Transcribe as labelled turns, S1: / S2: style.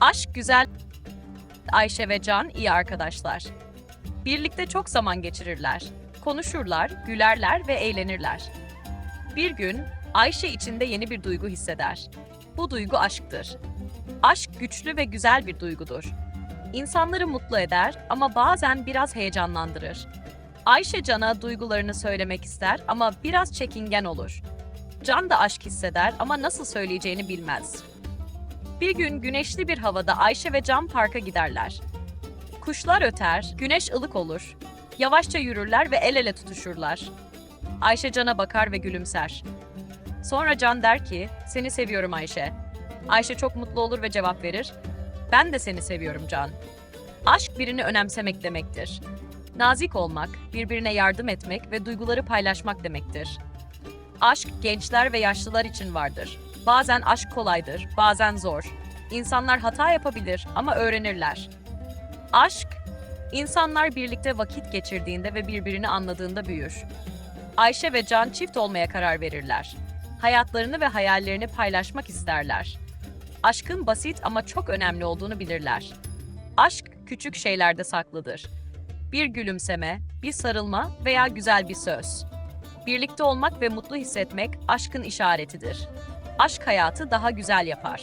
S1: Aşk güzel. Ayşe ve Can iyi arkadaşlar. Birlikte çok zaman geçirirler. Konuşurlar, gülerler ve eğlenirler. Bir gün Ayşe içinde yeni bir duygu hisseder. Bu duygu aşktır. Aşk güçlü ve güzel bir duygudur. İnsanları mutlu eder ama bazen biraz heyecanlandırır. Ayşe Can'a duygularını söylemek ister ama biraz çekingen olur. Can da aşk hisseder ama nasıl söyleyeceğini bilmez. Bir gün güneşli bir havada Ayşe ve Can parka giderler. Kuşlar öter, güneş ılık olur. Yavaşça yürürler ve el ele tutuşurlar. Ayşe Can'a bakar ve gülümser. Sonra Can der ki, seni seviyorum Ayşe. Ayşe çok mutlu olur ve cevap verir. Ben de seni seviyorum Can. Aşk birini önemsemek demektir. Nazik olmak, birbirine yardım etmek ve duyguları paylaşmak demektir. Aşk gençler ve yaşlılar için vardır. Bazen aşk kolaydır, bazen zor. İnsanlar hata yapabilir ama öğrenirler. Aşk, insanlar birlikte vakit geçirdiğinde ve birbirini anladığında büyür. Ayşe ve Can çift olmaya karar verirler. Hayatlarını ve hayallerini paylaşmak isterler. Aşkın basit ama çok önemli olduğunu bilirler. Aşk küçük şeylerde saklıdır. Bir gülümseme, bir sarılma veya güzel bir söz. Birlikte olmak ve mutlu hissetmek aşkın işaretidir. Aşk hayatı daha güzel yapar.